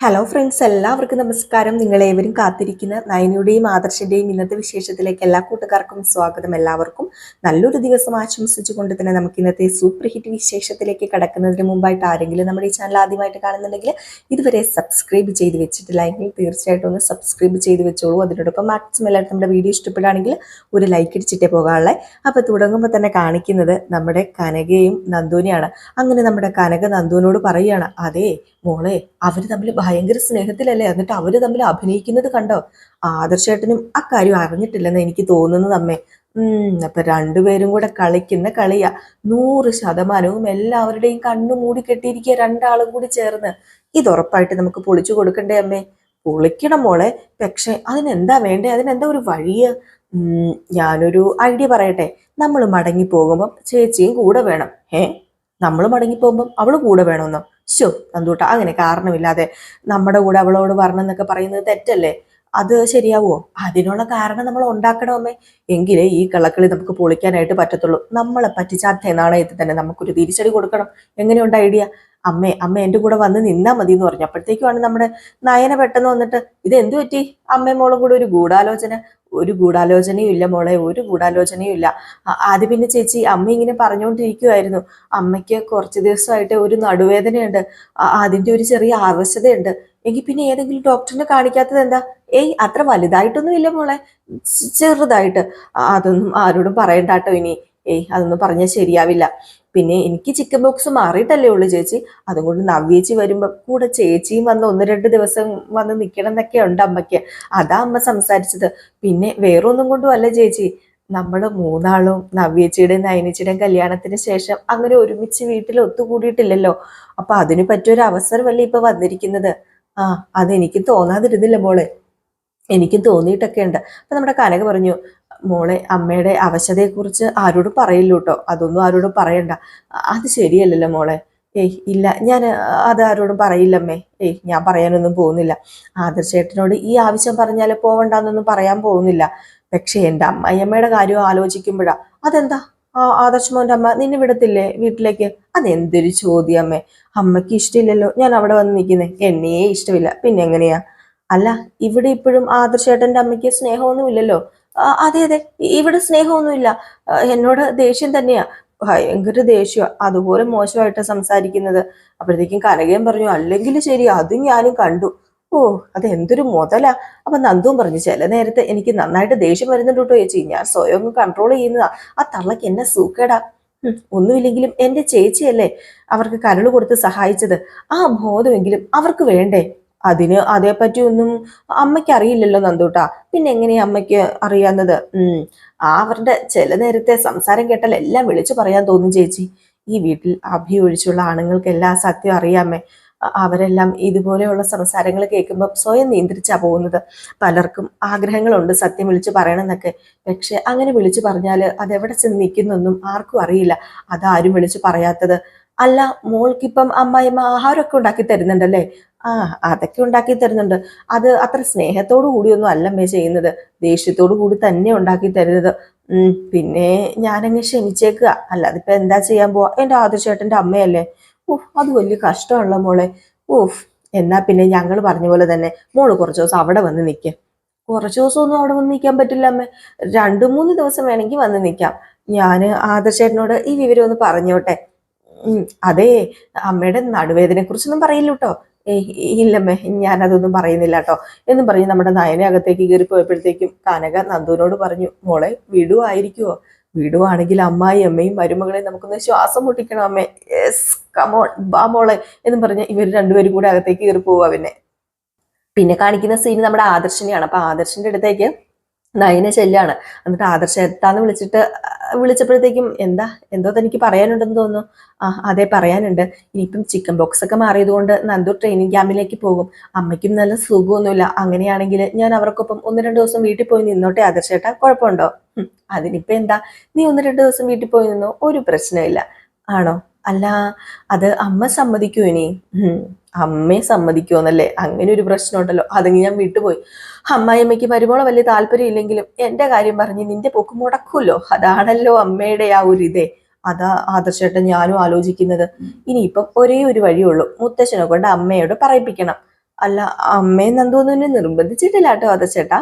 Hello friends എല്ലാവർക്കും നമസ്കാരം. നിങ്ങളേവരും കാത്തിരിക്കുന്ന നയനയുടെയും ആദർശന്റെയും ഇന്നത്തെ വിശേഷത്തിലേക്ക് എല്ലാ കൂട്ടുകാർക്കും സ്വാഗതം എല്ലാവർക്കും. നല്ലൊരു ദിവസം ആശംസിച്ചുകൊണ്ട് തന്നെ നമുക്ക് ഇന്നത്തെ സൂപ്പർ ഹിറ്റ് വിശേഷത്തിലേക്ക് കടക്കുന്നതിന് മുമ്പായിട്ട് ആരെങ്കിലും നമ്മുടെ ഈ ചാനൽ ആദ്യമായിട്ട് കാണുന്നുണ്ടെങ്കിൽ ഇതുവരെ സബ്സ്ക്രൈബ് ചെയ്ത് വെച്ചിട്ടില്ല എങ്കിൽ തീർച്ചയായിട്ടും ഒന്ന് സബ്സ്ക്രൈബ് ചെയ്ത് വെച്ചോളൂ. അതിനോടൊപ്പം മാക്സിമം എല്ലാവരും നമ്മുടെ വീഡിയോ ഇഷ്ടപ്പെടുകയാണെങ്കിൽ ഒരു ലൈക്ക് അടിച്ചിട്ടേ പോകാനുള്ളത് അപ്പോൾ തുടങ്ങുമ്പോൾ തന്നെ കാണിക്കുന്നത് നമ്മുടെ കനകയും നന്ദുവിനെയാണ്. അങ്ങനെ നമ്മുടെ കനക നന്ദുവിനോട് പറയുകയാണ് അതെ മോളെ അവർ തമ്മിൽ ഭയങ്കര സ്നേഹത്തിലല്ലേ? എന്നിട്ട് അവർ തമ്മിൽ അഭിനയിക്കുന്നത് കണ്ടോ? ആദർശേട്ടനും അക്കാര്യം അറിഞ്ഞിട്ടില്ലെന്ന് എനിക്ക് തോന്നുന്നത് അമ്മേ. അപ്പൊ രണ്ടുപേരും കൂടെ കളിക്കുന്ന കളിയാ. നൂറ് ശതമാനവും എല്ലാവരുടെയും കണ്ണു മൂടി കെട്ടിയിരിക്കുക രണ്ടാളും കൂടി ചേർന്ന്. ഇത് ഉറപ്പായിട്ട് നമുക്ക് പൊളിച്ചു കൊടുക്കണ്ടേ അമ്മേ? പൊളിക്കണം മോളെ. പക്ഷെ അതിനെന്താ വേണ്ടേ? അതിനെന്താ ഒരു വഴിയ? ഞാനൊരു ഐഡിയ പറയട്ടെ. നമ്മൾ മടങ്ങി പോകുമ്പം ചേച്ചിയും കൂടെ വേണം. ഏ നമ്മൾ മടങ്ങി പോകുമ്പം അവൾ കൂടെ വേണമെന്നോ ശോ നന്ദൂട്ട അങ്ങനെ കാരണമില്ലാതെ നമ്മുടെ കൂടെ അവളോട് വരണം എന്നൊക്കെ പറയുന്നത് തെറ്റല്ലേ? അത് ശരിയാവുമോ അതിനുള്ള കാരണം നമ്മൾ ഉണ്ടാക്കണമേ എങ്കിലേ ഈ കളക്കളി നമുക്ക് പൊളിക്കാനായിട്ട് പറ്റത്തുള്ളൂ. നമ്മളെ പറ്റിച്ച അധ്യയ നാണയത്തിൽ തന്നെ നമുക്കൊരു തിരിച്ചടി കൊടുക്കണം. എങ്ങനെയുണ്ട് ഐഡിയ? അമ്മേ അമ്മ എന്റെ കൂടെ വന്ന് നിന്നാ മതി എന്ന് പറഞ്ഞു. അപ്പോഴത്തേക്കുമാണ് നമ്മുടെ നയന പെട്ടെന്ന് വന്നിട്ട് ഇത് എന്തു പറ്റി? അമ്മയും മോളും കൂടെ ഒരു ഗൂഢാലോചന. ഒരു ഗൂഢാലോചനയും ഇല്ല മോളെ ഒരു ഗൂഢാലോചനയും ഇല്ല. ആദ്യം പിന്നെ ചേച്ചി അമ്മ ഇങ്ങനെ പറഞ്ഞുകൊണ്ടിരിക്കുമായിരുന്നു അമ്മയ്ക്ക് കുറച്ച് ദിവസമായിട്ട് ഒരു നടുവേദനയുണ്ട്. അതിന്റെ ഒരു ചെറിയ ആവശ്യതയുണ്ട് എങ്കിൽ പിന്നെ ഏതെങ്കിലും ഡോക്ടറിനെ കാണിക്കാത്തത് എന്താ? ഏയ് അത്ര വലുതായിട്ടൊന്നും ഇല്ല മോളെ. ചെറുതായിട്ട്. അതൊന്നും ആരോടും പറയണ്ടാട്ടോ ഇനി. ഏയ് അതൊന്നും പറഞ്ഞാൽ ശരിയാവില്ല. പിന്നെ എനിക്ക് ചിക്കൻ ബോക്സ് മാറിയിട്ടല്ലേ ഉള്ളൂ ചേച്ചി. അതുകൊണ്ട് നവ്യേച്ചി വരുമ്പോൾ കൂടെ ചേച്ചിയും വന്ന് ഒന്ന് രണ്ട് ദിവസം വന്ന് നിൽക്കണം എന്നൊക്കെ ഉണ്ട് അമ്മയ്ക്ക്. അതാ അമ്മ സംസാരിച്ചത്. പിന്നെ വേറൊന്നും കൊണ്ടും അല്ല ചേച്ചി. നമ്മൾ മൂന്നാളും നവ്യേച്ചിയുടെയും നയനച്ചിയുടെയും കല്യാണത്തിന് ശേഷം അങ്ങനെ ഒരുമിച്ച് വീട്ടിൽ ഒത്തുകൂടിയിട്ടില്ലല്ലോ. അപ്പൊ അതിന് പറ്റിയൊരു അവസരമല്ലേ ഇപ്പൊ വന്നിരിക്കുന്നത്? ആ അതെനിക്ക് തോന്നാതിരുന്നില്ല മോളെ. എനിക്കും തോന്നിയിട്ടൊക്കെ ഉണ്ട്. അപ്പം നമ്മുടെ കനക പറഞ്ഞു മോളെ അമ്മയുടെ അവശതയെക്കുറിച്ച് ആരോടും പറയില്ല കേട്ടോ അതൊന്നും ആരോടും പറയണ്ട. അത് ശരിയല്ലല്ലോ മോളെ. ഏയ് ഇല്ല. ഞാൻ അത് ആരോടും പറയില്ലമ്മേ. ഏയ് ഞാൻ പറയാനൊന്നും പോകുന്നില്ല. ആദർശേട്ടനോട് ഈ ആവശ്യം പറഞ്ഞാൽ പോവണ്ടെന്നൊന്നും പറയാൻ പോകുന്നില്ല. പക്ഷേ എന്റെ അമ്മയമ്മയുടെ കാര്യം ആലോചിക്കുമ്പോഴാ അതെന്താ? ആ ആദർശമോന്റെ അമ്മ നിന്നെ വിടത്തില്ലേ വീട്ടിലേക്ക്? അതെന്തൊരു ചോദ്യം അമ്മേ അമ്മയ്ക്ക് ഇഷ്ടമില്ലല്ലോ ഞാൻ അവിടെ വന്ന് നിൽക്കുന്നേ എന്നെയേ ഇഷ്ടമില്ല. പിന്നെ എങ്ങനെയാ? അല്ല ഇവിടെ ഇപ്പോഴും ആദർശേട്ടന്റെ അമ്മയ്ക്ക് സ്നേഹമൊന്നും ഇല്ലല്ലോ ആ, അതെ അതെ ഇവിടെ സ്നേഹമൊന്നുമില്ല. എന്നോട് ദേഷ്യം തന്നെയാ. ഭയങ്കര ദേഷ്യം. അതുപോലെ മോശമായിട്ട് സംസാരിക്കുന്നത്. അപ്പോഴത്തേക്കും കനകയും പറഞ്ഞു അല്ലെങ്കിൽ ശരി അതും ഞാനും കണ്ടു. ഓ അത് എന്തൊരു മുതലാ. അപ്പൊ നന്ദുവും പറഞ്ഞു ചില നേരത്തെ എനിക്ക് നന്നായിട്ട് ദേഷ്യം വരുന്നുണ്ട് കേട്ടോ ചേച്ചി. ഞാൻ സ്വയം കൺട്രോൾ ചെയ്യുന്നതാ. ആ തള്ളക്ക് എന്നെ സൂക്കേടാ. ഒന്നുമില്ലെങ്കിലും എന്റെ ചേച്ചിയല്ലേ അവർക്ക് കരൾ കൊടുത്ത് സഹായിച്ചത്. ആ ബോധമെങ്കിലും അവർക്ക് വേണ്ടേ? അതിന് അതേപ്പറ്റി ഒന്നും അമ്മയ്ക്ക് അറിയില്ലല്ലോ നന്ദൂട്ടാ. പിന്നെ എങ്ങനെയാ അമ്മയ്ക്ക് അറിയാവുന്നത്? ഉം. അവരുടെ ചില നേരത്തെ സംസാരം കേട്ടാൽ എല്ലാം വിളിച്ചു പറയാൻ തോന്നും ചേച്ചി. ഈ വീട്ടിൽ അഭി ഒഴിച്ചുള്ള ആണുങ്ങൾക്ക് ആണുങ്ങൾക്കെല്ലാം സത്യം അറിയാമേ അവരെല്ലാം ഇതുപോലെയുള്ള സംസാരങ്ങൾ കേൾക്കുമ്പോൾ സ്വയം നിയന്ത്രിച്ചാ പോകുന്നത്. പലർക്കും ആഗ്രഹങ്ങളുണ്ട് സത്യം വിളിച്ചു പറയണമെന്നൊക്കെ. പക്ഷെ അങ്ങനെ വിളിച്ചു പറഞ്ഞാൽ അതെവിടെ ചെന്ന് നിൽക്കുന്നൊന്നും ആർക്കും അറിയില്ല. അതാരും വിളിച്ചു പറയാത്തത്. അല്ല മോൾക്കിപ്പം അമ്മായിമ്മ ആഹാരമൊക്കെ ഉണ്ടാക്കി തരുന്നുണ്ടല്ലേ? ആ അതൊക്കെ ഉണ്ടാക്കി തരുന്നുണ്ട്. അത് അത്ര സ്നേഹത്തോടു കൂടിയൊന്നും അല്ലമ്മേ ചെയ്യുന്നത്. ദേഷ്യത്തോടു കൂടി തന്നെ ഉണ്ടാക്കി തരുന്നത്. പിന്നെ ഞാനങ്ങ് ക്ഷമിച്ചേക്കുക. അല്ലാതെ ഇപ്പൊ എന്താ ചെയ്യാൻ പോവാ? എന്റെ ആദർശേട്ടന്റെ അമ്മയല്ലേ? ഓഹ് അത് വലിയ കഷ്ടമുള്ള മോളെ. ഓഹ് എന്നാ പിന്നെ ഞങ്ങൾ പറഞ്ഞ പോലെ തന്നെ. മോൾ കുറച്ച് ദിവസം അവിടെ വന്ന് നിൽക്കുക കുറച്ച് ദിവസമൊന്നും അവിടെ വന്ന് നിൽക്കാൻ പറ്റില്ല അമ്മ. രണ്ടു മൂന്ന് ദിവസം വേണമെങ്കിൽ വന്ന് നിൽക്കാം ഞാൻ ആദർശേട്ടനോട് ഈ വിവരം ഒന്ന് പറഞ്ഞോട്ടെ. അതെ അമ്മയുടെ നടുവേദനെ കുറിച്ചൊന്നും പറയില്ല കേട്ടോ ഇല്ലമ്മേ ഞാനതൊന്നും പറയുന്നില്ല കേട്ടോ. എന്നും പറഞ്ഞ് നമ്മുടെ നയനെ അകത്തേക്ക് കയറി പോയപ്പോഴത്തേക്കും കനക നന്ദുവിനോട് പറഞ്ഞു മോളെ വിടുവായിരിക്കുവോ വിടുവാണെങ്കിൽ അമ്മായി അമ്മയും മരുമകളെ നമുക്കൊന്ന് ശ്വാസം മുട്ടിക്കണം അമ്മേ. യെസ് കമോൾ ബാ മോളെ എന്നും പറഞ്ഞ് ഇവർ രണ്ടുപേരും കൂടെ അകത്തേക്ക് കയറി പോവാ പിന്നെ. പിന്നെ കാണിക്കുന്ന സീൻ നമ്മുടെ ആദർശിനെയാണ്. അപ്പൊ ആദർശന്റെ അടുത്തേക്ക് നയന ചെല്ലാണ് എന്നിട്ട് ആദർശ എത്താന്ന് വിളിച്ചിട്ട് വിളിച്ചപ്പോഴത്തേക്കും എന്താ എന്തോ തനിക്ക് പറയാനുണ്ടെന്ന് തോന്നുന്നു. ആ അതെ പറയാനുണ്ട്. ഇനിയിപ്പം ചിക്കൻ ബോക്സ് ഒക്കെ മാറിയതുകൊണ്ട് നന്ദു ട്രെയിനിങ് ക്യാമ്പിലേക്ക് പോകും. അമ്മയ്ക്കും നല്ല സുഖമൊന്നുമില്ല. അങ്ങനെയാണെങ്കിൽ ഞാൻ അവർക്കൊപ്പം ഒന്ന് രണ്ട് ദിവസം വീട്ടിൽ പോയി നിന്നോട്ടെ ആദർശേട്ടാ കുഴപ്പമുണ്ടോ? അതിനിപ്പോ എന്താ? നീ ഒന്ന് രണ്ട് ദിവസം വീട്ടിൽ പോയി നിന്നോ? ഒരു പ്രശ്നമില്ല ആണോ? അല്ല അത് അമ്മ സമ്മതിക്കൂ ഇനി. അമ്മയെ സമ്മതിക്കുമെന്നല്ലേ അങ്ങനെ ഒരു പ്രശ്നമുണ്ടല്ലോ. അതങ്ങ് ഞാൻ വിട്ടുപോയി. അമ്മായിയമ്മയ്ക്ക് മരുമോളെ വലിയ താല്പര്യം ഇല്ലെങ്കിലും എന്റെ കാര്യം പറഞ്ഞ് നിന്റെ പൊക്ക് മുടക്കുമല്ലോ. അതാണല്ലോ അമ്മയുടെ ആ ഒരു ഇതേ. അതാ ആദർശേട്ടൻ ഞാനും ആലോചിക്കുന്നത്. ഇനിയിപ്പം ഒരേ ഒരു വഴിയുള്ളൂ മുത്തശ്ശനെ കൊണ്ട് അമ്മയോട് പറയിപ്പിക്കണം. അല്ല അമ്മയെ നന്ദൊന്നും എന്നെ നിർബന്ധിച്ചിട്ടില്ല കേട്ടോ ആദർശേട്ടാ.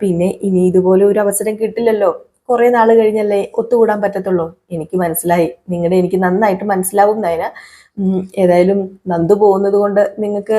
പിന്നെ ഇനി ഇതുപോലെ ഒരു അവസരം കിട്ടില്ലല്ലോ. കുറെ നാൾ കഴിഞ്ഞല്ലേ ഒത്തുകൂടാൻ പറ്റത്തുള്ളൂ? എനിക്ക് മനസ്സിലായി. നിങ്ങളുടെ എനിക്ക് നന്നായിട്ട് മനസ്സിലാവും നയന. ഏതായാലും നന്ദു പോകുന്നത് കൊണ്ട് നിങ്ങൾക്ക്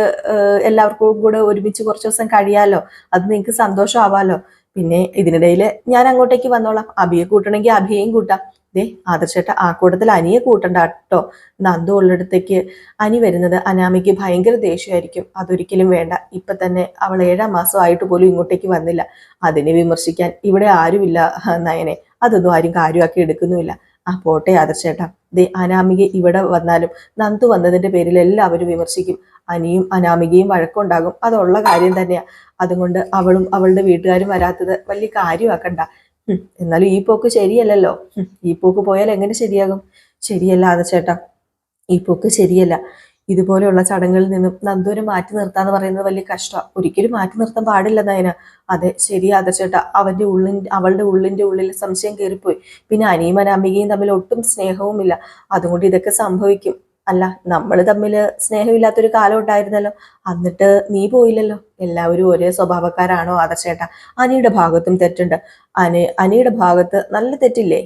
എല്ലാവർക്കും കൂടെ ഒരുമിച്ച് കുറച്ച് ദിവസം കഴിയാലോ? അത് നിങ്ങൾക്ക് സന്തോഷമാവാലോ പിന്നെ ഇതിനിടയിൽ ഞാൻ അങ്ങോട്ടേക്ക് വന്നോളാം. അഭിയെ കൂട്ടണമെങ്കിൽ അഭിയെയും കൂട്ടാം. ദേ ആദർശേട്ട ആ കൂട്ടത്തിൽ അനിയെ കൂട്ടണ്ട കേട്ടോ നന്ദു ഉള്ളിടത്തേക്ക് അനി വരുന്നത് അനാമിക്ക് ഭയങ്കര ദേഷ്യമായിരിക്കും അതൊരിക്കലും വേണ്ട. ഇപ്പൊ തന്നെ അവൾ ഏഴാം മാസം ആയിട്ട് പോലും ഇങ്ങോട്ടേക്ക് വന്നില്ല. അതിനെ വിമർശിക്കാൻ ഇവിടെ ആരുമില്ല നയനെ. അതൊന്നും ആരും കാര്യമാക്കി എടുക്കുന്നുമില്ല. ആ പോട്ടെ ആദർശേട്ട. ദേ അനാമിക ഇവിടെ വന്നാലും നന്ദു വന്നതിന്റെ പേരിൽ എല്ലാവരും വിമർശിക്കും. അനിയും അനാമികയും വഴക്കുണ്ടാകും. അതുള്ള കാര്യം തന്നെയാ. അതുകൊണ്ട് അവളും അവളുടെ വീട്ടുകാരും വരാത്തത് വലിയ കാര്യമാക്കണ്ട. എന്നാലും ഈ പോക്ക് ശരിയല്ലല്ലോ. ഈ പോക്ക് പോയാൽ എങ്ങനെ ശരിയാകും? ശരിയല്ല ആദർശേട്ടാ ഈ പോക്ക് ശരിയല്ല. ഇതുപോലെയുള്ള ചടങ്ങുകളിൽ നിന്നും നന്ദൂരെ മാറ്റി നിർത്താന്ന് പറയുന്നത് വലിയ കഷ്ടമാണ് ഒരിക്കലും മാറ്റി നിർത്താൻ പാടില്ല നയന. അതെ ശരി ആദർശേട്ടാ അവന്റെ ഉള്ളിൻ അവളുടെ ഉള്ളിന്റെ ഉള്ളിൽ സംശയം കയറിപ്പോയി. പിന്നെ അനിയും അനാമികയും തമ്മിൽ ഒട്ടും സ്നേഹവുമില്ല. അതുകൊണ്ട് ഇതൊക്കെ സംഭവിക്കും. അല്ല നമ്മൾ തമ്മിൽ സ്നേഹമില്ലാത്തൊരു കാലം ഉണ്ടായിരുന്നല്ലോ. എന്നിട്ട് നീ പോയില്ലല്ലോ. എല്ലാവരും ഒരേ സ്വഭാവക്കാരാണോ ആദർശേട്ട? അനിയുടെ ഭാഗത്തും തെറ്റുണ്ട്. അനി അനിയുടെ ഭാഗത്ത് നല്ല തെറ്റില്ലേ?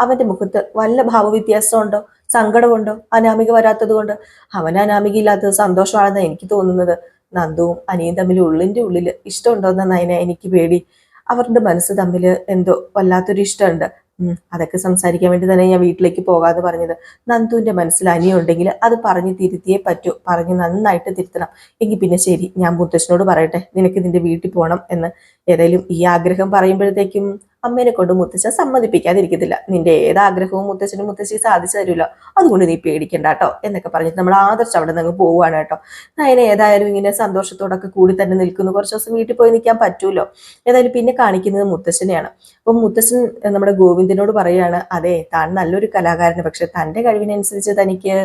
അവന്റെ മുഖത്ത് വല്ല ഭാവവ്യത്യാസമുണ്ടോ? സങ്കടമുണ്ടോ? അനാമിക വരാത്തത് കൊണ്ട് അവൻ അനാമിക ഇല്ലാത്തത് സന്തോഷമാണെന്ന് എനിക്ക് തോന്നുന്നത്. നന്ദുവും അനിയും തമ്മിൽ ഉള്ളിന്റെ ഉള്ളിൽ ഇഷ്ടമുണ്ടോന്ന നയന എനിക്ക് പേടി. അവരുടെ മനസ്സ് തമ്മിൽ എന്തോ വല്ലാത്തൊരു ഇഷ്ടമുണ്ട്. അതൊക്കെ സംസാരിക്കാൻ വേണ്ടി തന്നെ ഞാൻ വീട്ടിലേക്ക് പോകാതെ പറഞ്ഞത്. നന്ദുവിന്റെ മനസ്സിൽ അനിയുണ്ടെങ്കിൽ അത് പറഞ്ഞ് തിരുത്തിയേ പറ്റൂ. പറഞ്ഞ് നന്നായിട്ട് തിരുത്തണം. എങ്കിൽ പിന്നെ ശരി ഞാൻ മുത്തശ്ശനോട് പറയട്ടെ നിനക്ക് നിന്റെ വീട്ടിൽ പോകണം എന്ന്. ഏതായാലും ഈ ആഗ്രഹം പറയുമ്പോഴത്തേക്കും അമ്മേനെ കൊണ്ട് മുത്തച്ഛൻ സമ്മതിപ്പിക്കാതിരിക്കത്തില്ല. നിന്റെ ഏതാഗ്രഹവും മുത്തച്ഛനും മുത്തശ്ശി സാധിച്ചു തരുമല്ലോ അതുകൊണ്ട് നീ പേടിക്കണ്ട കേട്ടോ എന്നൊക്കെ പറഞ്ഞിട്ട് നമ്മൾ ആദർശ് അവിടെ നിന്ന് പോവുകയാണ് കേട്ടോ. നയന ഏതായാലും ഇങ്ങനെ സന്തോഷത്തോടൊക്കെ കൂടി തന്നെ നിൽക്കുന്നു. കുറച്ച് ദിവസം വീട്ടിൽ പോയി നിൽക്കാൻ പറ്റൂലോ? ഏതായാലും പിന്നെ കാണിക്കുന്നത് മുത്തശ്ശനെയാണ്. അപ്പം മുത്തശ്ശൻ നമ്മുടെ ഗോവിന്ദനോട് പറയുകയാണ് അതെ താൻ നല്ലൊരു കലാകാരന് പക്ഷെ തന്റെ കഴിവിനനുസരിച്ച് തനിക്ക്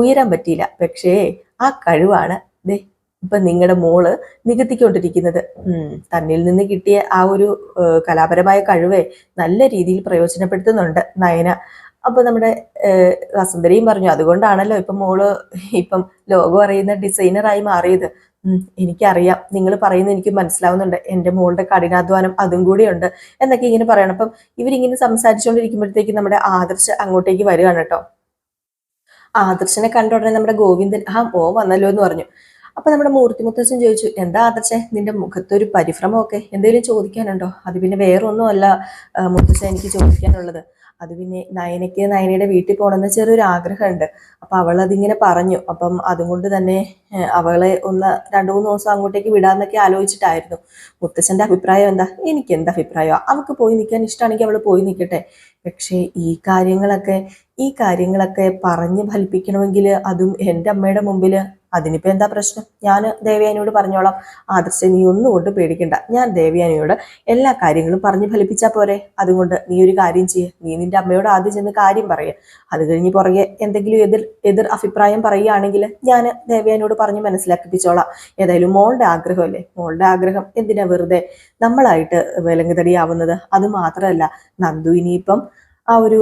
ഉയരാൻ പറ്റിയില്ല. പക്ഷേ ആ കഴിവാണ്. ദേ ഇപ്പൊ നിങ്ങളുടെ മോൾ നികത്തിക്കൊണ്ടിരിക്കുന്നത്. തന്നിൽ നിന്ന് കിട്ടിയ ആ ഒരു കലാപരമായ കഴിവെ നല്ല രീതിയിൽ പ്രയോജനപ്പെടുത്തുന്നുണ്ട് നയന. അപ്പൊ നമ്മുടെ വസുന്ധരയും പറഞ്ഞു അതുകൊണ്ടാണല്ലോ ഇപ്പം മോൾ ഇപ്പം ലോകം അറിയുന്ന ഡിസൈനറായി മാറിയത്. എനിക്കറിയാം. നിങ്ങൾ പറയുന്നത് എനിക്ക് മനസ്സിലാവുന്നുണ്ട്. എന്റെ മോളുടെ കഠിനാധ്വാനം അതും കൂടിയുണ്ട്. എന്നൊക്കെ ഇങ്ങനെ പറയണം. അപ്പം ഇവരിങ്ങനെ സംസാരിച്ചുകൊണ്ടിരിക്കുമ്പോഴത്തേക്ക് നമ്മുടെ ആദർശ് അങ്ങോട്ടേക്ക് വരികയാണ് കേട്ടോ. ആദർശനെ കണ്ട ഉടനെ നമ്മുടെ ഗോവിന്ദൻ ആ ഓ വന്നല്ലോ എന്ന് പറഞ്ഞു. അപ്പൊ നമ്മുടെ മൂർത്തി മുത്തച്ഛൻ ചോദിച്ചു എന്താ ആദർശേ നിന്റെ മുഖത്തൊരു പരിഭ്രമമൊക്കെ എന്തെങ്കിലും ചോദിക്കാനുണ്ടോ? അത് പിന്നെ വേറൊന്നുമല്ല മുത്തച്ഛൻ എനിക്ക് ചോദിക്കാനുള്ളത്. അത് പിന്നെ നയനയ്ക്ക് നയനയുടെ വീട്ടിൽ പോകണമെന്ന് ചെറിയൊരു ആഗ്രഹമുണ്ട്. അപ്പൊ അവൾ അതിങ്ങനെ പറഞ്ഞു. അപ്പം അതുകൊണ്ട് തന്നെ അവളെ ഒന്ന് രണ്ടു മൂന്ന് ദിവസം അങ്ങോട്ടേക്ക് വിടാന്നൊക്കെ ആലോചിച്ചിട്ടായിരുന്നു. മുത്തച്ഛന്റെ അഭിപ്രായം എന്താ? എനിക്ക് എന്താ അഭിപ്രായം അവൾക്ക് പോയി നിൽക്കാൻ ഇഷ്ടമാണെങ്കിൽ അവൾ പോയി നിൽക്കട്ടെ. പക്ഷേ ഈ കാര്യങ്ങളൊക്കെ ഈ കാര്യങ്ങളൊക്കെ പറഞ്ഞ് ഫലിപ്പിക്കണമെങ്കിൽ അതും എന്റെ അമ്മയുടെ മുമ്പിൽ അതിനിപ്പോ എന്താ പ്രശ്നം? ഞാൻ ദേവയാനിയോട് പറഞ്ഞോളാം. ആദർശ നീ ഒന്നും കൊണ്ട് പേടിക്കണ്ട. ഞാൻ ദേവയാനിയോട് എല്ലാ കാര്യങ്ങളും പറഞ്ഞു ഫലിപ്പിച്ചാൽ പോരെ. അതുകൊണ്ട് നീ ഒരു കാര്യം ചെയ്യ്. നീ നിന്റെ അമ്മയോട് ആദ്യം ചെന്ന് കാര്യം പറയുക അത് കഴിഞ്ഞ് പുറകെ എന്തെങ്കിലും എതിർ എതിർ അഭിപ്രായം പറയുകയാണെങ്കിൽ ഞാൻ ദേവയാനിയോട് പറഞ്ഞ് മനസ്സിലാക്കിപ്പിച്ചോളാം. ഏതായാലും മോളുടെ ആഗ്രഹമല്ലേ? മോളുടെ ആഗ്രഹം എന്തിനാ വെറുതെ നമ്മളായിട്ട് വിലങ്ങുതടിയാവുന്നത്? അത് മാത്രമല്ല നന്ദു ഇനിയിപ്പം ആ ഒരു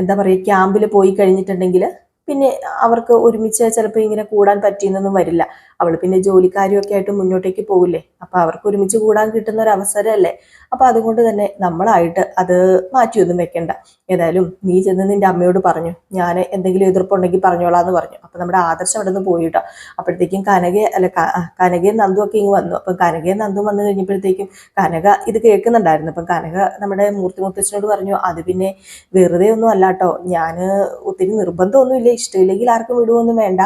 എന്താ പറയുക ക്യാമ്പിൽ പോയി കഴിഞ്ഞിട്ടുണ്ടെങ്കിൽ പിന്നെ അവർക്ക് ഒരുമിച്ച് ചിലപ്പോൾ ഇങ്ങനെ കൂടാൻ പറ്റിയെന്നൊന്നും വരില്ല. അവൾ പിന്നെ ജോലിക്കാരിയൊക്കെ ആയിട്ട് മുന്നോട്ടേക്ക് പോകില്ലേ അപ്പൊ അവർക്ക് ഒരുമിച്ച് കൂടാൻ കിട്ടുന്ന ഒരു അവസരമല്ലേ? അപ്പൊ അതുകൊണ്ട് തന്നെ നമ്മളായിട്ട് അത് മാറ്റിയൊന്നും വെക്കണ്ട. ഏതായാലും നീ ചെന്ന് നിന്റെ അമ്മയോട് പറഞ്ഞു. ഞാൻ എന്തെങ്കിലും എതിർപ്പുണ്ടെങ്കിൽ പറഞ്ഞോളാം എന്ന് പറഞ്ഞു. അപ്പൊ നമ്മുടെ ആദർശം അവിടെ നിന്ന് പോയിട്ടോ അപ്പോഴത്തേക്കും കനക അല്ല കനകയും നന്ദും ഒക്കെ ഇങ്ങ് വന്നു. അപ്പൊ കനകയും നന്ദും വന്നു കഴിഞ്ഞപ്പോഴത്തേക്കും കനക ഇത് കേൾക്കുന്നുണ്ടായിരുന്നു. അപ്പം കനക നമ്മുടെ മൂർത്തി മുത്തച്ഛനോട് പറഞ്ഞു അത് പിന്നെ വെറുതെ ഒന്നും അല്ലാട്ടോ ഞാൻ ഒത്തിരി നിർബന്ധമൊന്നുമില്ല ഇഷ്ടമില്ലെങ്കിൽ ആർക്കും വിടുവൊന്നും വേണ്ട.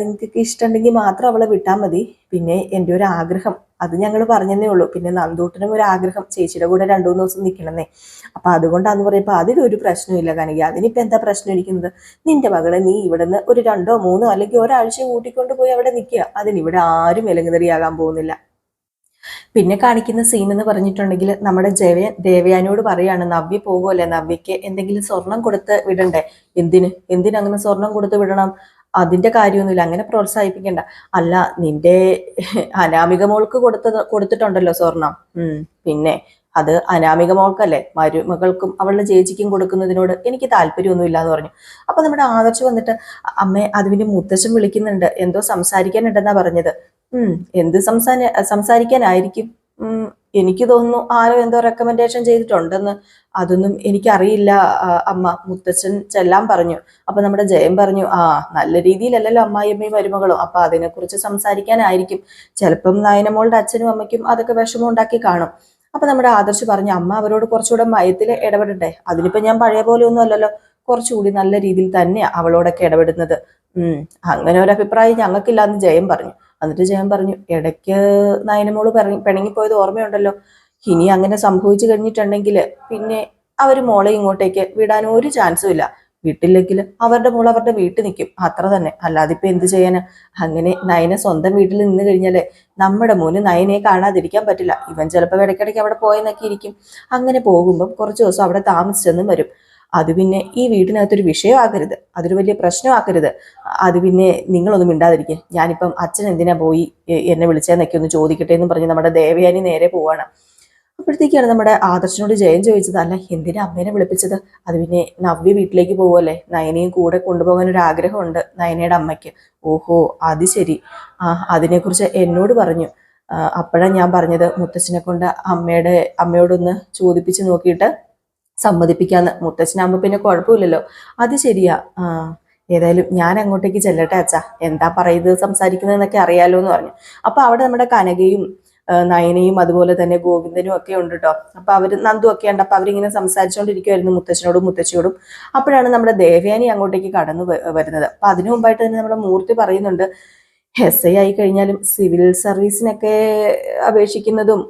നിങ്ങൾക്ക് ഇഷ്ടമുണ്ടെങ്കിൽ മാത്രം അവളെ വിട്ടാൽ മതി. പിന്നെ എന്റെ ഒരു ആഗ്രഹം അത് ഞങ്ങൾ പറഞ്ഞതേ ഉള്ളൂ. പിന്നെ നന്ദൂട്ടനും ഒരു ആഗ്രഹം ചേച്ചിയുടെ കൂടെ രണ്ടു മൂന്ന് ദിവസം നിൽക്കണമെന്നേ. അപ്പം അതുകൊണ്ടാന്ന് പറയുമ്പോൾ അതിലൊരു പ്രശ്നമില്ല കാണിക്കുക അതിനിപ്പോൾ എന്താ പ്രശ്നം ഇരിക്കുന്നത്? നിന്റെ മകളെ നീ ഇവിടുന്ന് ഒരു രണ്ടോ മൂന്നോ അല്ലെങ്കിൽ ഒരാഴ്ച കൂട്ടിക്കൊണ്ട് പോയി അവിടെ നിൽക്കുക. അതിനിവിടെ ആരും വിലങ്ങുതറിയാകാൻ പോകുന്നില്ല. പിന്നെ കാണിക്കുന്ന സീൻ എന്ന് പറഞ്ഞിട്ടുണ്ടെങ്കിൽ നമ്മുടെ ജയ ദേവയാനിയോട് പറയാണ് നവ്യ പോകുമല്ലേ നവ്യക്ക് എന്തെങ്കിലും സ്വർണം കൊടുത്ത് വിടണ്ടേ? എന്തിന്? എന്തിനങ്ങനെ സ്വർണം കൊടുത്ത് വിടണം? അതിന്റെ കാര്യമൊന്നുമില്ല. അങ്ങനെ പ്രോത്സാഹിപ്പിക്കണ്ട. അല്ല നിന്റെ അനാമിക മോൾക്ക് കൊടുത്തത് കൊടുത്തിട്ടുണ്ടല്ലോ സ്വർണം പിന്നെ അത് അനാമിക മോൾക്കല്ലേ? മരുമകൾക്കും അവളുടെ ചേച്ചിക്കും കൊടുക്കുന്നതിനോട് എനിക്ക് താല്പര്യമൊന്നുമില്ല എന്ന് പറഞ്ഞു. അപ്പൊ നമ്മുടെ ആദർശ് വന്നിട്ട് അമ്മേ അതിന് മുത്തശ്ശൻ വിളിക്കുന്നുണ്ട്. എന്തോ സംസാരിക്കാനുണ്ടെന്നാ പറഞ്ഞത്. എന്ത് സംസാര സംസാരിക്കാനായിരിക്കും? എനിക്ക് തോന്നുന്നു ആരോ എന്തോ റെക്കമെൻഡേഷൻ ചെയ്തിട്ടുണ്ടെന്ന് അതൊന്നും എനിക്കറിയില്ല. അമ്മ മുത്തച്ഛൻ ചെല്ലാൻ പറഞ്ഞു. അപ്പൊ നമ്മുടെ ജയം പറഞ്ഞു ആ നല്ല രീതിയിലല്ലല്ലോ അമ്മായിയമ്മയും മരുമകളും. അപ്പൊ അതിനെക്കുറിച്ച് സംസാരിക്കാനായിരിക്കും. ചിലപ്പം നായനമോളുടെ അച്ഛനും അമ്മയ്ക്കും അതൊക്കെ വിഷമം ഉണ്ടാക്കി കാണും. അപ്പൊ നമ്മുടെ ആദർശ് പറഞ്ഞു അമ്മ അവരോട് കുറച്ചുകൂടെ മയത്തിൽ ഇടപെടട്ടെ അതിനിപ്പോ ഞാൻ പഴയ പോലെ ഒന്നും അല്ലല്ലോ കുറച്ചുകൂടി നല്ല രീതിയിൽ തന്നെയാ അവളോടൊക്കെ ഇടപെടുന്നത്. ഉം അങ്ങനെ ഒരു അഭിപ്രായം ഞങ്ങൾക്കില്ലാന്ന് ജയം പറഞ്ഞു. എന്നിട്ട് ജയം പറഞ്ഞു ഇടയ്ക്ക് നയനമോൾ പിണങ്ങി പിണങ്ങിപ്പോയത് ഓർമ്മയുണ്ടല്ലോ. ഇനി അങ്ങനെ സംഭവിച്ചു കഴിഞ്ഞിട്ടുണ്ടെങ്കിൽ പിന്നെ അവർ മോളെ ഇങ്ങോട്ടേക്ക് വിടാൻ ഒരു ചാൻസും ഇല്ല. വീട്ടില്ലെങ്കിൽ അവരുടെ മോൾ അവരുടെ വീട്ടിൽ നിൽക്കും. അത്ര തന്നെ. അല്ലാതെ ഇപ്പം എന്ത് ചെയ്യാന്? അങ്ങനെ നയന സ്വന്തം വീട്ടിൽ നിന്ന് കഴിഞ്ഞാൽ നമ്മുടെ മോന് നയനെ കാണാതിരിക്കാൻ പറ്റില്ല. ഇവൻ ചിലപ്പോൾ ഇടയ്ക്കിടയ്ക്ക് അവിടെ പോയെന്നൊക്കെ ഇരിക്കും. അങ്ങനെ പോകുമ്പം കുറച്ച് ദിവസം അവിടെ താമസിച്ചെന്നും വരും. അത് പിന്നെ ഈ വീടിനകത്തൊരു വിഷയമാക്കരുത്. അതൊരു വലിയ പ്രശ്നമാക്കരുത്. അത് പിന്നെ നിങ്ങളൊന്നും മിണ്ടാതിരിക്കുക ഞാനിപ്പം അച്ഛൻ എന്തിനാ പോയി എന്നെ വിളിച്ചതെന്നൊക്കെ ഒന്ന് ചോദിക്കട്ടെ എന്ന് പറഞ്ഞ് നമ്മുടെ ദേവയാനി നേരെ പോവാണ്. അപ്പോഴത്തേക്കാണ് നമ്മുടെ ആദർശനോട് ജയം ചോദിച്ചത്. അല്ല എന്തിനാ അമ്മേനെ വിളിപ്പിച്ചത്? അത് പിന്നെ നവ്യ വീട്ടിലേക്ക് പോവല്ലേ നയനയും കൂടെ കൊണ്ടുപോകാൻ ഒരു ആഗ്രഹമുണ്ട് നയനയുടെ അമ്മയ്ക്ക്. ഓഹോ അത് ശരി. ആ അതിനെക്കുറിച്ച് എന്നോട് പറഞ്ഞു. അപ്പോഴാണ് ഞാൻ പറഞ്ഞത് മുത്തച്ഛനെ കൊണ്ട് അമ്മയുടെ അമ്മയോടൊന്ന് ചോദിപ്പിച്ച് നോക്കിയിട്ട് സമ്മതിപ്പിക്കാന്ന്. മുത്തച്ഛനാകുമ്പോൾ പിന്നെ കുഴപ്പമില്ലല്ലോ. അത് ശരിയാ. ഏതായാലും ഞാൻ അങ്ങോട്ടേക്ക് ചെല്ലട്ടെ അച്ഛാ. എന്താ പറയുന്നത് സംസാരിക്കുന്നതെന്നൊക്കെ അറിയാലോ എന്ന് പറഞ്ഞു. അപ്പൊ അവിടെ നമ്മുടെ കനകയും നയനയും അതുപോലെ തന്നെ ഗോവിന്ദനും ഒക്കെ ഉണ്ട് കേട്ടോ അപ്പൊ അവർ നന്ദു ഒക്കെ ഉണ്ട്. അപ്പൊ അവരിങ്ങനെ സംസാരിച്ചുകൊണ്ടിരിക്കുവായിരുന്നു മുത്തച്ഛനോടും മുത്തച്ഛയോടും അപ്പോഴാണ് നമ്മുടെ ദേവയാനി അങ്ങോട്ടേക്ക് കടന്നു വരുന്നത്. അപ്പൊ അതിനു മുമ്പായിട്ട് തന്നെ നമ്മുടെ മൂർത്തി പറയുന്നുണ്ട് എസ് ഐ ആയി കഴിഞ്ഞാലും സിവിൽ സർവീസിനൊക്കെ അപേക്ഷിക്കുന്നതും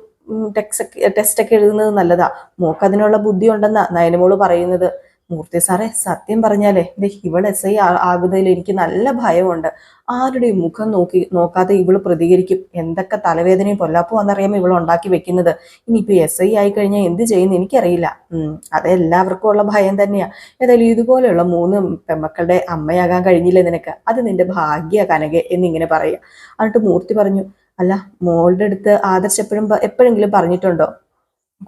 ടെക്സ്റ്റ് ടെസ്റ്റ് ഒക്കെ എഴുതുന്നത് നല്ലതാ. മോക്ക് അതിനുള്ള ബുദ്ധി ഉണ്ടെന്നാ നയനമോൾ പറയുന്നത്. മൂർത്തി സാറേ സത്യം പറഞ്ഞാലേ ദേ ഇവൾ എസ് ഐ ആകുന്നതിൽ എനിക്ക് നല്ല ഭയമുണ്ട്. ആരുടെയും മുഖം നോക്കി നോക്കാതെ ഇവൾ പ്രതികരിക്കും? എന്തൊക്കെ തലവേദനയും പൊല്ലാപ്പോ എന്നറിയാമോ ഇവൾ ഉണ്ടാക്കി വെക്കുന്നത്? ഇനിയിപ്പോ എസ് ഐ ആയി കഴിഞ്ഞാൽ എന്ത് ചെയ്യുന്നു എനിക്കറിയില്ല. അത് എല്ലാവർക്കും ഉള്ള ഭയം തന്നെയാ. ഏതായാലും ഇതുപോലെയുള്ള മൂന്ന് പെമ്മക്കളുടെ അമ്മയാകാൻ കഴിഞ്ഞില്ലേ നിനക്ക്? അത് നിന്റെ ഭാഗ്യ കനകെ എന്നിങ്ങനെ പറയുക. എന്നിട്ട് മൂർത്തി പറഞ്ഞു അല്ല മോളുടെ അടുത്ത് ആദർശ് എപ്പോഴും എപ്പോഴെങ്കിലും പറഞ്ഞിട്ടുണ്ടോ?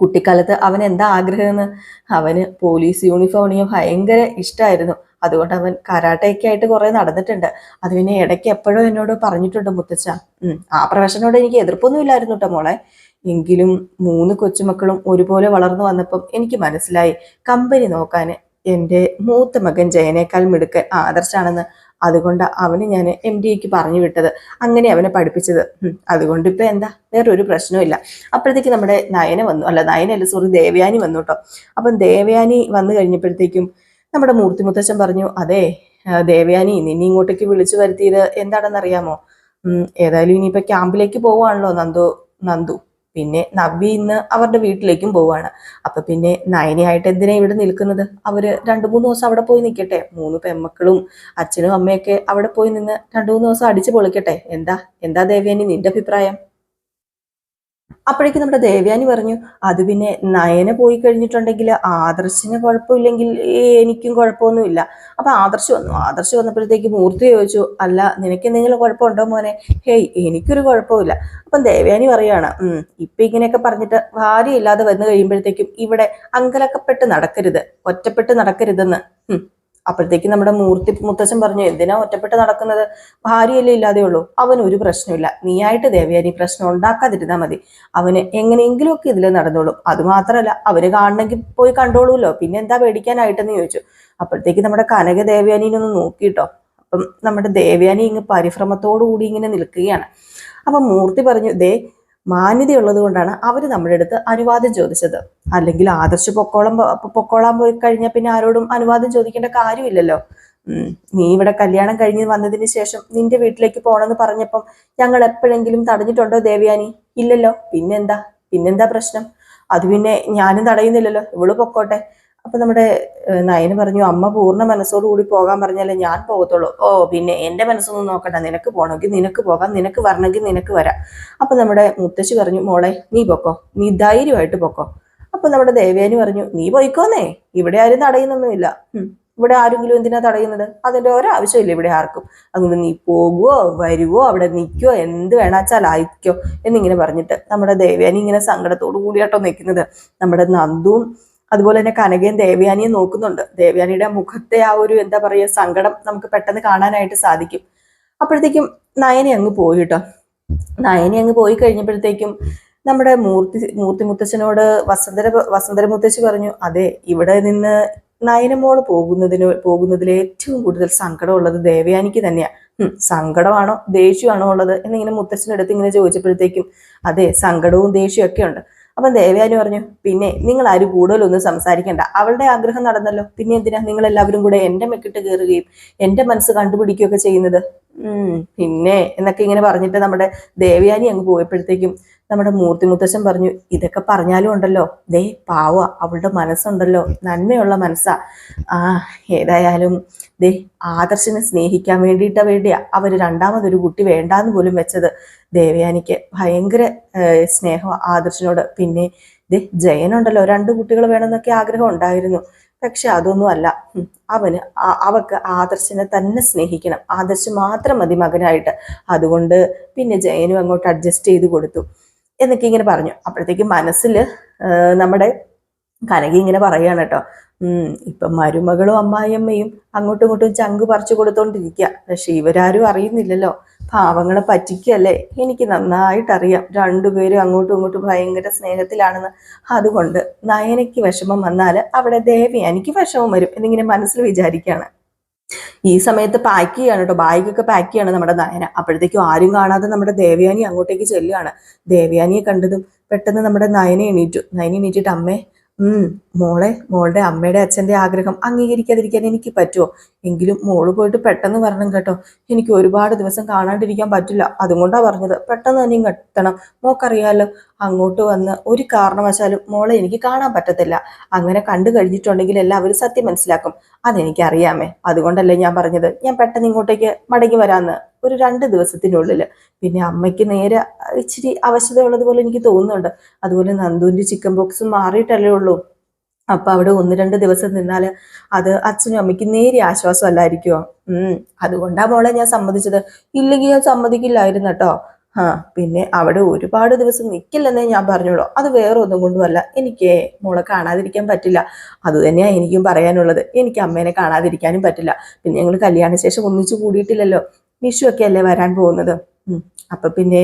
കുട്ടിക്കാലത്ത് അവൻ എന്താ ആഗ്രഹമെന്ന്? അവന് പോലീസ് യൂണിഫോം അണിയാൻ ഭയങ്കര ഇഷ്ടമായിരുന്നു അതുകൊണ്ട് അവൻ കരാട്ടയൊക്കെ ആയിട്ട് കുറെ നടന്നിട്ടുണ്ട്. അത് പിന്നെ ഇടയ്ക്ക് എപ്പോഴും എന്നോട് പറഞ്ഞിട്ടുണ്ട് മുത്തച്ഛ. ആ പ്രൊഫഷനോട് എനിക്ക് എതിർപ്പൊന്നും ഇല്ലായിരുന്നു കേട്ടോ മോളെ. എങ്കിലും മൂന്ന് കൊച്ചുമക്കളും ഒരുപോലെ വളർന്നു വന്നപ്പം എനിക്ക് മനസ്സിലായി. കമ്പനി നോക്കാൻ എന്റെ മൂത്ത മകൻ ജയനേക്കാൾ മിടുക്കൻ ആദർശാണെന്ന് അതുകൊണ്ട് അവന് ഞാൻ എം ഡിക്ക് പറഞ്ഞു വിട്ടത്. അങ്ങനെ അവനെ പഠിപ്പിച്ചത്. അതുകൊണ്ട് ഇപ്പൊ എന്താ? വേറൊരു പ്രശ്നമില്ല അപ്പോഴത്തേക്ക് നമ്മുടെ നയന വന്നു. അല്ല നയനല്ല സോറി ദേവയാനി വന്നു കേട്ടോ. അപ്പം ദേവയാനി വന്നു കഴിഞ്ഞപ്പോഴത്തേക്കും നമ്മുടെ മൂർത്തി മുത്തച്ഛൻ പറഞ്ഞു അതെ ദേവയാനി നിന്നെ ഇങ്ങോട്ടേക്ക് വിളിച്ചു വരുത്തിയത് എന്താണെന്നറിയാമോ? ഏതായാലും ഇനിയിപ്പോ ക്യാമ്പിലേക്ക് പോവാണല്ലോ നന്ദു നന്ദു. പിന്നെ നവ്യ ഇന്ന് അവരുടെ വീട്ടിലേക്കും പോവാണ്. അപ്പൊ പിന്നെ നയനയായിട്ട് എന്തിനാ ഇവിടെ നിൽക്കുന്നത്? അവർ രണ്ടു മൂന്ന് ദിവസം അവിടെ പോയി നിൽക്കട്ടെ. മൂന്ന് പെമ്മക്കളും അച്ഛനും അമ്മയൊക്കെ അവിടെ പോയി നിന്ന് രണ്ടു മൂന്ന് ദിവസം അടിച്ചു പൊളിക്കട്ടെ. എന്താ? എന്താ ദേവയാനി നിന്റെ അഭിപ്രായം? അപ്പോഴേക്കും നമ്മുടെ ദേവ്യാനി പറഞ്ഞു അത് പിന്നെ നയന പോയി കഴിഞ്ഞിട്ടുണ്ടെങ്കിൽ ആദർശിന് കുഴപ്പമില്ലെങ്കിൽ എനിക്കും കുഴപ്പമൊന്നുമില്ല. അപ്പൊ ആദർശ് വന്നു. ആദർശ് വന്നപ്പോഴത്തേക്ക് മൂർത്തി ചോദിച്ചു അല്ല നിനക്ക് എന്തെങ്കിലും കുഴപ്പമുണ്ടോ മോനെ? ഹേയ് എനിക്കൊരു കുഴപ്പമില്ല. അപ്പം ദേവ്യാനി പറയാണ് ഇപ്പൊ ഇങ്ങനെയൊക്കെ പറഞ്ഞിട്ട് ഭാര്യയില്ലാതെ വന്നു കഴിയുമ്പോഴത്തേക്കും ഇവിടെ അങ്കലക്കപ്പെട്ട് നടക്കരുത് ഒറ്റപ്പെട്ട് നടക്കരുതെന്ന്. അപ്പോഴത്തേക്ക് നമ്മുടെ മൂർത്തി മുത്തച്ഛൻ പറഞ്ഞു എന്തിനാ ഒറ്റപ്പെട്ട് നടക്കുന്നത്? ഭാര്യയല്ലേ ഇല്ലാതെ ഉള്ളൂ അവന് ഒരു പ്രശ്നമില്ല. നീയായിട്ട് ദേവയാനി പ്രശ്നം ഉണ്ടാക്കാതിരുന്നാൽ മതി. അവന് എങ്ങനെയെങ്കിലുമൊക്കെ ഇതിൽ നടന്നോളും. അത് മാത്രമല്ല അവർ കാണണമെങ്കിൽ പോയി കണ്ടോളൂല്ലോ. പിന്നെ എന്താ പേടിക്കാനായിട്ടെന്ന് ചോദിച്ചു. അപ്പോഴത്തേക്ക് നമ്മുടെ കനക ദേവയാനിനൊന്ന് നോക്കിട്ടോ. അപ്പം നമ്മുടെ ദേവയാനി ഇങ്ങ് പരിഭ്രമത്തോടു കൂടി ഇങ്ങനെ നിൽക്കുകയാണ്. അപ്പം മൂർത്തി പറഞ്ഞു ദേ മാന്യതയുള്ളത് കൊണ്ടാണ് അവർ നമ്മുടെ അടുത്ത് അനുവാദം ചോദിച്ചത്. അല്ലെങ്കിൽ ആദർശ് പൊക്കോളം പൊക്കോളാൻ പോയി കഴിഞ്ഞാൽ പിന്നെ ആരോടും അനുവാദം ചോദിക്കേണ്ട കാര്യമില്ലല്ലോ. നീ ഇവിടെ കല്യാണം കഴിഞ്ഞ് വന്നതിന് ശേഷം നിന്റെ വീട്ടിലേക്ക് പോണെന്ന് പറഞ്ഞപ്പം ഞങ്ങൾ എപ്പോഴെങ്കിലും തടഞ്ഞിട്ടുണ്ടോ ദേവയാനി? ഇല്ലല്ലോ. പിന്നെന്താ? പിന്നെന്താ പ്രശ്നം? അത് പിന്നെ ഞാനും തടയുന്നില്ലല്ലോ. ഇവൾ പൊക്കോട്ടെ. അപ്പൊ നമ്മുടെ നയന് പറഞ്ഞു അമ്മ പൂർണ മനസ്സോടുകൂടി പോകാൻ പറഞ്ഞാലേ ഞാൻ പോകത്തുള്ളൂ. ഓ പിന്നെ എന്റെ മനസ്സൊന്നും നോക്കണ്ട. നിനക്ക് പോകണമെങ്കിൽ നിനക്ക് പോകാം. നിനക്ക് വരണമെങ്കിൽ നിനക്ക് വരാം. അപ്പൊ നമ്മുടെ മുത്തശ്ശി പറഞ്ഞു മോളെ നീ പൊക്കോ. നീ ധൈര്യമായിട്ട് പൊക്കോ. അപ്പൊ നമ്മുടെ ദേവയാനി പറഞ്ഞു നീ പോയിക്കോന്നേ. ഇവിടെ ആരും തടയുന്നൊന്നുമില്ല. ഇവിടെ ആരെങ്കിലും എന്തിനാ തടയുന്നത്? അതിന്റെ ഒരാവശ്യമില്ല ഇവിടെ ആർക്കും. അങ്ങനെ നീ പോകുവോ വരുവോ അവിടെ നിൽക്കുവോ എന്ത് വേണാച്ചാൽ ആയിക്കോ എന്നിങ്ങനെ പറഞ്ഞിട്ട് നമ്മുടെ ദേവയാനി ഇങ്ങനെ സങ്കടത്തോടു കൂടിയാട്ടോ നിൽക്കുന്നത്. നമ്മുടെ നന്ദുവും അതുപോലെ തന്നെ കനകയും ദേവയാനിയും നോക്കുന്നുണ്ട്. ദേവയാനിയുടെ മുഖത്തെ ആ ഒരു എന്താ പറയുക സങ്കടം നമുക്ക് പെട്ടെന്ന് കാണാനായിട്ട് സാധിക്കും. അപ്പോഴത്തേക്കും നയനെ അങ്ങ് പോയി കേട്ടോ. നയനെ അങ്ങ് പോയി കഴിഞ്ഞപ്പോഴത്തേക്കും നമ്മുടെ മൂർത്തി മൂർത്തി മുത്തച്ഛനോട് വസന്തര വസന്തര മുത്തച്ഛി പറഞ്ഞു അതെ ഇവിടെ നിന്ന് നയനമോൾ പോകുന്നതിന് പോകുന്നതിൽ ഏറ്റവും കൂടുതൽ സങ്കടമുള്ളത് ദേവയാനിക്ക് തന്നെയാണ് സങ്കടമാണോ ദേഷ്യമാണോ ഉള്ളത്? എന്നിങ്ങനെ മുത്തച്ഛനടുത്ത് ഇങ്ങനെ ചോദിച്ചപ്പോഴത്തേക്കും അതെ സങ്കടവും ദേഷ്യവും ഒക്കെ ഉണ്ട്. അപ്പം ദേവയാനി പറഞ്ഞു പിന്നെ നിങ്ങൾ ആരും കൂടുതലൊന്നും സംസാരിക്കണ്ട. അവളുടെ ആഗ്രഹം നടന്നല്ലോ. പിന്നെ എന്തിനാ നിങ്ങൾ എല്ലാവരും കൂടെ എന്റെ മെക്കിട്ട് കയറുകയും എന്റെ മനസ്സ് കണ്ടുപിടിക്കുകയൊക്കെ ചെയ്യുന്നത്? പിന്നെ എന്നൊക്കെ ഇങ്ങനെ പറഞ്ഞിട്ട് നമ്മുടെ ദേവയാനി അങ്ങ് പോയപ്പോഴത്തേക്കും നമ്മുടെ മൂർത്തി മുത്തശ്ശൻ പറഞ്ഞു ഇതൊക്കെ പറഞ്ഞാലും ഉണ്ടല്ലോ. ദേ പാവ അവളുടെ മനസ്സുണ്ടല്ലോ. നന്മയുള്ള മനസ്സാ. ആ ഏതായാലും ദേ ആദർശനെ സ്നേഹിക്കാൻ വേണ്ടിയിട്ട വേണ്ടിയാ അവർ രണ്ടാമതൊരു കുട്ടി വേണ്ടാന്ന് പോലും വെച്ചത്. ദേവയാനിക്ക് ഭയങ്കര സ്നേഹം ആദർശനോട്. പിന്നെ ദേ ജയനുണ്ടല്ലോ. രണ്ട് കുട്ടികൾ വേണമെന്നൊക്കെ ആഗ്രഹം ഉണ്ടായിരുന്നു. പക്ഷെ അതൊന്നും അല്ല അവന് അവക്ക് ആദർശനെ തന്നെ സ്നേഹിക്കണം. ആദർശ് മാത്രം മതി മകനായിട്ട്. അതുകൊണ്ട് പിന്നെ ജയനും അങ്ങോട്ട് അഡ്ജസ്റ്റ് ചെയ്ത് കൊടുത്തു. എന്നൊക്കെ ഇങ്ങനെ പറഞ്ഞു. അപ്പോഴത്തേക്ക് മനസ്സിൽ നമ്മുടെ കനകി ഇങ്ങനെ പറയുകയാണ് കേട്ടോ. ഇപ്പം മരുമകളും അമ്മായിയമ്മയും അങ്ങോട്ടും ഇങ്ങോട്ടും ചങ്ക് പറിച്ചു കൊടുത്തോണ്ടിരിക്കുക പക്ഷെ ഇവരാരും അറിയുന്നില്ലല്ലോ. പാവങ്ങളെ പറ്റിക്കല്ലേ? എനിക്ക് നന്നായിട്ടറിയാം. രണ്ടുപേരും അങ്ങോട്ടും ഇങ്ങോട്ടും ഭയങ്കര സ്നേഹത്തിലാണെന്ന്. അതുകൊണ്ട് നയനയ്ക്ക് വിഷമം വന്നാൽ അവിടെ ദേവി എനിക്ക് വിഷമം വരും എന്നിങ്ങനെ മനസ്സിൽ വിചാരിക്കുകയാണ് ഈ സമയത്ത് പാക്ക് ചെയ്യാണ് കേട്ടോ ബാഗൊക്കെ പാക്ക് ചെയ്യാണ് നമ്മുടെ നയന. അപ്പോഴത്തേക്കും ആരും കാണാതെ നമ്മുടെ ദേവയാനി അങ്ങോട്ടേക്ക് ചെല്ലുകയാണ് ദേവയാനിയെ കണ്ടതും പെട്ടെന്ന് നമ്മുടെ നയനെ എണീറ്റു. നയനെ എണീറ്റിട്ട് അമ്മേ ഉം മോളെ മോളുടെ അമ്മയുടെ അച്ഛന്റെ ആഗ്രഹം അംഗീകരിക്കാതിരിക്കാൻ എനിക്ക് പറ്റുമോ എങ്കിലും മോൾ പോയിട്ട് പെട്ടെന്ന് വരണം കേട്ടോ. എനിക്ക് ഒരുപാട് ദിവസം കാണാണ്ടിരിക്കാൻ പറ്റില്ല. അതുകൊണ്ടാണ് പറഞ്ഞത്. പെട്ടെന്ന് തന്നെ ഇങ്ങെത്തണം മോക്കറിയാലോ? അങ്ങോട്ട് വന്ന് ഒരു കാരണവശാലും മോളെ എനിക്ക് കാണാൻ പറ്റത്തില്ല. അങ്ങനെ കണ്ടു കഴിഞ്ഞിട്ടുണ്ടെങ്കിൽ എല്ലാവരും സത്യം മനസ്സിലാക്കും. അതെനിക്കറിയാമേ. അതുകൊണ്ടല്ലേ ഞാൻ പറഞ്ഞത്. ഞാൻ പെട്ടെന്ന് ഇങ്ങോട്ടേക്ക് മടങ്ങി വരാമെന്ന് ഒരു രണ്ട് ദിവസത്തിനുള്ളിൽ പിന്നെ അമ്മയ്ക്ക് നേരെ ഇച്ചിരി അവശത ഉള്ളതുപോലെ എനിക്ക് തോന്നുന്നുണ്ട്. അതുപോലെ നന്ദുവിന്റെ ചിക്കൻ ബോക്സ് മാറിയിട്ടല്ലേ ഉള്ളൂ. അപ്പൊ അവിടെ ഒന്ന് രണ്ട് ദിവസം നിന്നാൽ അത് അച്ഛനും അമ്മയ്ക്ക് നേരെ ആശ്വാസമല്ലായിരിക്കുമോ ഉം. അതുകൊണ്ടാ മോളെ ഞാൻ സമ്മതിച്ചത്. ഇല്ലെങ്കിൽ ഞാൻ സമ്മതിക്കില്ലായിരുന്നു കേട്ടോ. ആ പിന്നെ അവിടെ ഒരുപാട് ദിവസം നിൽക്കില്ലെന്നേ ഞാൻ പറഞ്ഞോളൂ. അത് വേറെ ഒന്നും കൊണ്ടുമല്ല. എനിക്ക് മോളെ കാണാതിരിക്കാൻ പറ്റില്ല. അതുതന്നെയാണ് തന്നെയാ എനിക്കും പറയാനുള്ളത്. എനിക്ക് അമ്മേനെ കാണാതിരിക്കാനും പറ്റില്ല. പിന്നെ ഞങ്ങൾ കല്യാണശേഷം ഒന്നിച്ചു കൂടിയിട്ടില്ലല്ലോ. വിഷു ഒക്കെ അല്ലേ വരാൻ പോകുന്നത്? അപ്പൊ പിന്നെ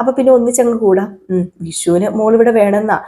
അപ്പൊ പിന്നെ ഒന്നിച്ചങ്ങ് കൂടാം. വിഷുവിന് മോൾ ഇവിടെ വേണമെന്നാ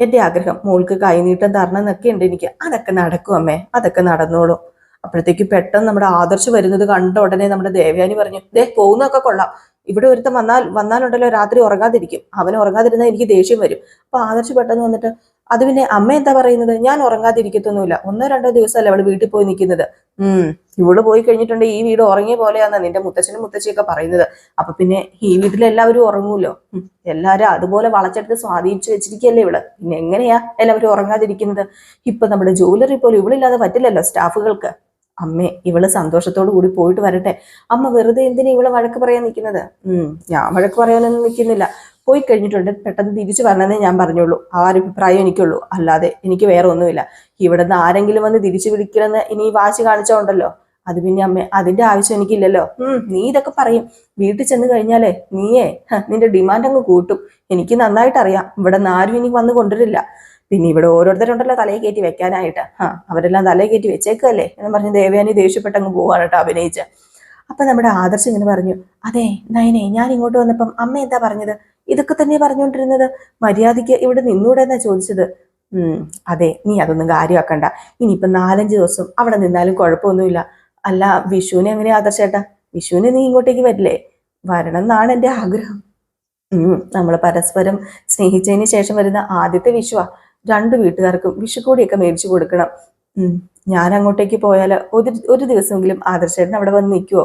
എന്റെ ആഗ്രഹം. മോൾക്ക് കൈനീട്ടം തരണം എന്നൊക്കെ ഉണ്ട് എനിക്ക്. അതൊക്കെ നടക്കും അമ്മേ. അതൊക്കെ നടന്നോളൂ. അപ്പോഴത്തേക്ക് പെട്ടെന്ന് നമ്മുടെ ആദർശ് വരുന്നത് കണ്ട ഉടനെ നമ്മുടെ ദേവയാനി പറഞ്ഞു ദേ പോകുന്നൊക്കെ കൊള്ളാം. ഇവിടെ ഒരുത്തം വന്നാൽ വന്നാലുണ്ടല്ലോ രാത്രി ഉറങ്ങാതിരിക്കും. അവൻ ഉറങ്ങാതിരുന്നാൽ എനിക്ക് ദേഷ്യം വരും. അപ്പൊ ആദർശ് പെട്ടെന്ന് വന്നിട്ട് അത് പിന്നെ അമ്മ എന്താ പറയുന്നത്? ഞാൻ ഉറങ്ങാതിരിക്കത്തൊന്നുമില്ല. ഒന്നോ രണ്ടോ ദിവസമല്ല അവൾ വീട്ടിൽ പോയി നിൽക്കുന്നത്. ഉം. ഇവൾ പോയി കഴിഞ്ഞിട്ടുണ്ടെങ്കിൽ ഈ വീട് ഉറങ്ങിയ പോലെയാന്ന് നിന്റെ മുത്തച്ഛനും മുത്തച്ഛിയൊക്കെ പറയുന്നത്. അപ്പൊ പിന്നെ ഈ വീട്ടിലെല്ലാവരും ഉറങ്ങൂല്ലോ ഉം. എല്ലാരും അതുപോലെ വളച്ചെടുത്ത് സ്വാധീനിച്ചു വെച്ചിരിക്കുകയല്ലേ ഇവൾ. പിന്നെ എങ്ങനെയാ എല്ലാവരും ഉറങ്ങാതിരിക്കുന്നത്? ഇപ്പൊ നമ്മുടെ ജ്വല്ലറി പോലും ഇവളില്ലാതെ പറ്റില്ലല്ലോ സ്റ്റാഫുകൾക്ക്. അമ്മേ ഇവൾ സന്തോഷത്തോടു കൂടി പോയിട്ട് വരട്ടെ. അമ്മ വെറുതെ എന്തിനാ ഇവൾ വഴക്ക് പറയാൻ നിൽക്കുന്നത്? ഉം. ഞാൻ വഴക്ക് പറയാനൊന്നും നിൽക്കുന്നില്ല. പോയി കഴിഞ്ഞിട്ടുണ്ട്. പെട്ടെന്ന് തിരിച്ചു വരണമെന്നേ ഞാൻ പറഞ്ഞുള്ളൂ. ആ ഒരു അഭിപ്രായം എനിക്കുള്ളൂ. അല്ലാതെ എനിക്ക് വേറെ ഒന്നുമില്ല. ഇവിടുന്ന് ആരെങ്കിലും വന്ന് തിരിച്ചു വിളിക്കണമെന്ന് ഇനി വാശി കാണിച്ചോണ്ടല്ലോ. അത് പിന്നെ അമ്മ അതിന്റെ ആവശ്യം എനിക്കില്ലല്ലോ. ഉം നീ ഇതൊക്കെ പറയും. വീട്ടിൽ ചെന്ന് കഴിഞ്ഞാലേ നീയേ നിന്റെ ഡിമാൻഡ് അങ്ങ് കൂട്ടും. എനിക്ക് നന്നായിട്ട് അറിയാം ഇവിടെ നിന്ന് ആരും ഇനി വന്ന് കൊണ്ടുവരില്ല. പിന്നെ ഇവിടെ ഓരോരുത്തരുണ്ടല്ലോ തലയെ കയറ്റി വെക്കാനായിട്ട്. ആ അവരെല്ലാം തലയെ കയറ്റി വെച്ചേക്കല്ലേ എന്ന് പറഞ്ഞ് ദേവയാനി ദേഷ്യപ്പെട്ടങ്ങ് പോവാണ് കേട്ടോ അഭിനയിച്ച്. അപ്പൊ നമ്മുടെ ആദർശ് ഇങ്ങനെ പറഞ്ഞു. അതെ നയനെ ഞാൻ ഇങ്ങോട്ട് വന്നപ്പം അമ്മ എന്താ പറഞ്ഞത്? ഇതൊക്കെ തന്നെ പറഞ്ഞുകൊണ്ടിരുന്നത്. മര്യാദയ്ക്ക് ഇവിടെ നിന്നൂടെ എന്നാ ചോദിച്ചത്. ഉം അതെ നീ അതൊന്നും കാര്യമാക്കണ്ട. ഇനിയിപ്പം നാലഞ്ച് ദിവസം അവിടെ നിന്നാലും കുഴപ്പമൊന്നുമില്ല. അല്ല വിഷുവിനെ എങ്ങനെ ആദർശേട്ടാ? വിഷുവിന് നീ ഇങ്ങോട്ടേക്ക് വരില്ലേ? വരണം എന്നാണ് എന്റെ ആഗ്രഹം. ഉം നമ്മൾ പരസ്പരം സ്നേഹിച്ചതിന് ശേഷം വരുന്ന ആദ്യത്തെ വിഷുവാ. രണ്ട് വീട്ടുകാർക്കും വിഷുക്കൂടിയൊക്കെ മേടിച്ചു കൊടുക്കണം. ഉം ഞാൻ അങ്ങോട്ടേക്ക് പോയാൽ ഒരു ഒരു ദിവസമെങ്കിലും ആദർശേട്ടൻ അവിടെ വന്ന് നിൽക്കുവോ?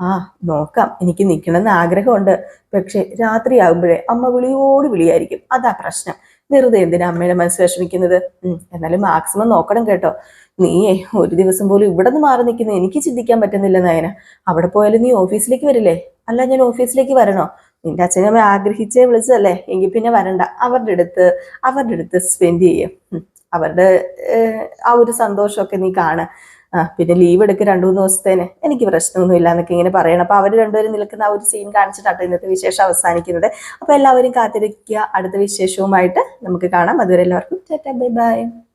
ആ നോക്കാം. എനിക്ക് നിൽക്കണമെന്ന് ആഗ്രഹമുണ്ട്. പക്ഷെ രാത്രിയാകുമ്പോഴേ അമ്മ വിളിയോട് വിളിയായിരിക്കും. അതാ പ്രശ്നം. വെറുതെ എന്തിനാ അമ്മയുടെ മനസ്സ് വിഷമിക്കുന്നത്? എന്നാലും മാക്സിമം നോക്കണം കേട്ടോ. നീയേ ഒരു ദിവസം പോലും ഇവിടെ നിന്ന് മാറി നിൽക്കുന്നത് എനിക്ക് ചിന്തിക്കാൻ പറ്റുന്നില്ല നയന. അവിടെ പോയാലും നീ ഓഫീസിലേക്ക് വരില്ലേ? അല്ല ഞാൻ ഓഫീസിലേക്ക് വരണോ? നിന്റെ അച്ഛനമ്മ ആഗ്രഹിച്ചേ വിളിച്ചതല്ലേ? എങ്കിൽ പിന്നെ വരണ്ട. അവരുടെ അടുത്ത് അവരുടെ അടുത്ത് സ്പെൻഡ് ചെയ്യും. അവരുടെ ആ ഒരു സന്തോഷമൊക്കെ നീ കാണുക ആ പിന്നെ ലീവ് എടുക്കുക രണ്ടു മൂന്ന് ദിവസത്തേന്. എനിക്ക് പ്രശ്നമൊന്നും ഇല്ല എന്നൊക്കെ ഇങ്ങനെ പറയണം. അപ്പൊ അവർ രണ്ടുപേരും നിൽക്കുന്ന ആ ഒരു സീൻ കാണിച്ചിട്ടാണ് ഇന്നത്തെ വിശേഷം അവസാനിക്കുന്നത്. അപ്പൊ എല്ലാവരും കാത്തിരിക്കുക. അടുത്ത വിശേഷവുമായിട്ട് നമുക്ക് കാണാം. അതുവരെ എല്ലാവർക്കും ബൈ ബൈ.